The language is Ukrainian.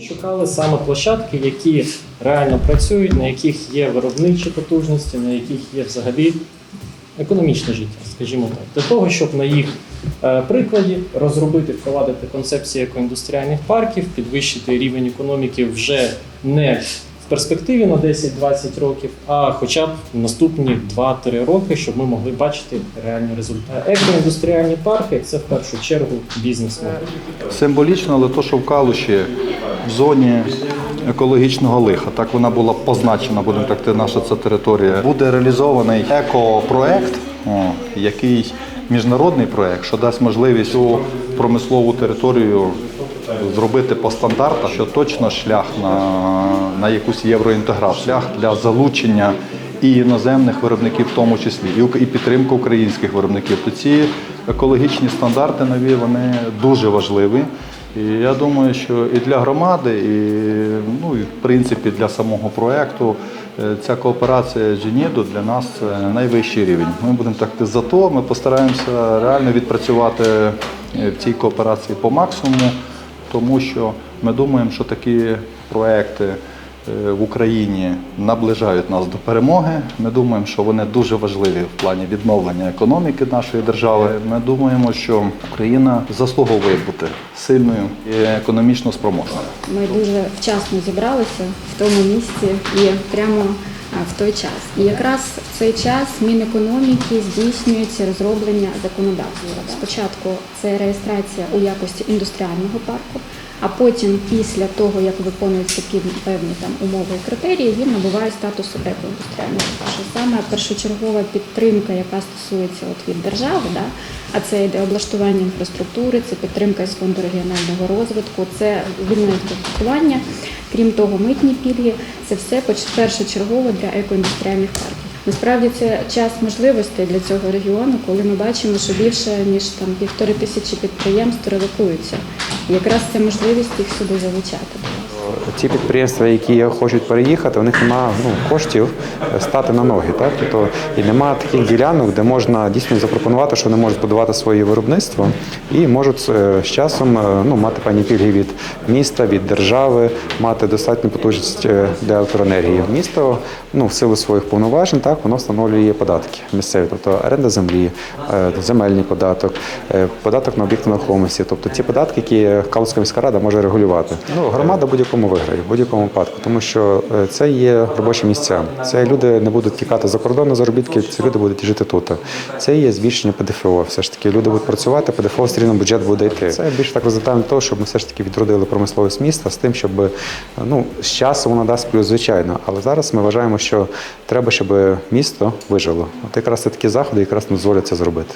Шукали саме площадки, які реально працюють, на яких є виробничі потужності, на яких є взагалі економічне життя, скажімо так, для того, щоб на їх е, прикладі розробити, впровадити концепції екоіндустріальних парків, підвищити рівень економіки вже не перспективі на 10-20 років, а хоча б наступні 2-3 роки, щоб ми могли бачити реальні результати. Екоіндустріальні парки це в першу чергу бізнес-модель. Символічно, але то, що в Калуші в зоні екологічного лиха, так вона була позначена, будемо так, наша ця територія. Буде реалізований екопроект, який міжнародний проект, що дасть можливість цю промислову територію зробити по стандартах, що точно шлях на, на якусь євроінтеграцію, шлях для залучення і іноземних виробників, в тому числі, і і підтримку українських виробників. То ці екологічні стандарти нові вони дуже важливі. І я думаю, що і для громади, і, ну, і в принципі для самого проекту е, ця кооперація з Женіду для нас це найвищий рівень. Ми будемо так за то, ми постараємося реально відпрацювати е, в цій кооперації по максимуму, тому що ми думаємо, що такі проекти е, в Україні наближають нас до перемоги. Ми думаємо, що вони дуже важливі в плані відновлення економіки нашої держави. Ми думаємо, що Україна заслуговує бути сильною і економічно спроможною. Ми дуже вчасно зібралися в тому місці і прямо в той час. І якраз в цей час Мінекономіки здійснюється розроблення законодавства. Спочатку це реєстрація у якості індустріального парку, а потім, після того, як виконуються певні там умови і критерії, він набуває статусу екоіндустріального парку. Саме першочергова підтримка, яка стосується от від держави, да, а це йде облаштування інфраструктури, це підтримка із фонду регіонального розвитку, це вільне відпочивання. Крім того, митні пільги це все першочергово для екоіндустріальних парків. Насправді це час можливостей для цього регіону, коли ми бачимо, що більше ніж там півтори тисячі підприємств релокуються. Якраз це можливість їх сюди залучати. Ті підприємства, які хочуть переїхати, у них немає ну, коштів е, стати на ноги. Так? Тобто, і немає таких ділянок, де можна дійсно запропонувати, що вони можуть будувати своє виробництво і можуть е, з часом е, ну, мати певні пільги від міста, від держави, мати достатню потужність для електроенергії. Місто ну, в силу своїх повноважень так, воно встановлює податки місцеві, тобто оренда землі, земельний податок, податок на об'єкти нерухомості, тобто ті податки, які Калузька міська рада може регулювати. Ну, громада в будь-якому виграє, в будь-якому випадку, тому що е, це є робочі місця. Це люди не будуть тікати за кордон на заробітки, ці люди будуть жити тут. Це є збільшення ПДФО. Все ж таки люди будуть працювати, ПДФО все бюджет буде йти. Це більш так результатом того, щоб ми все ж таки відродили промисловість міста з тим, щоб е, ну з часом воно дасть плюс, звичайно. Але зараз ми вважаємо, що треба, щоб місто вижило. От якраз це такі заходи якраз дозволять це зробити.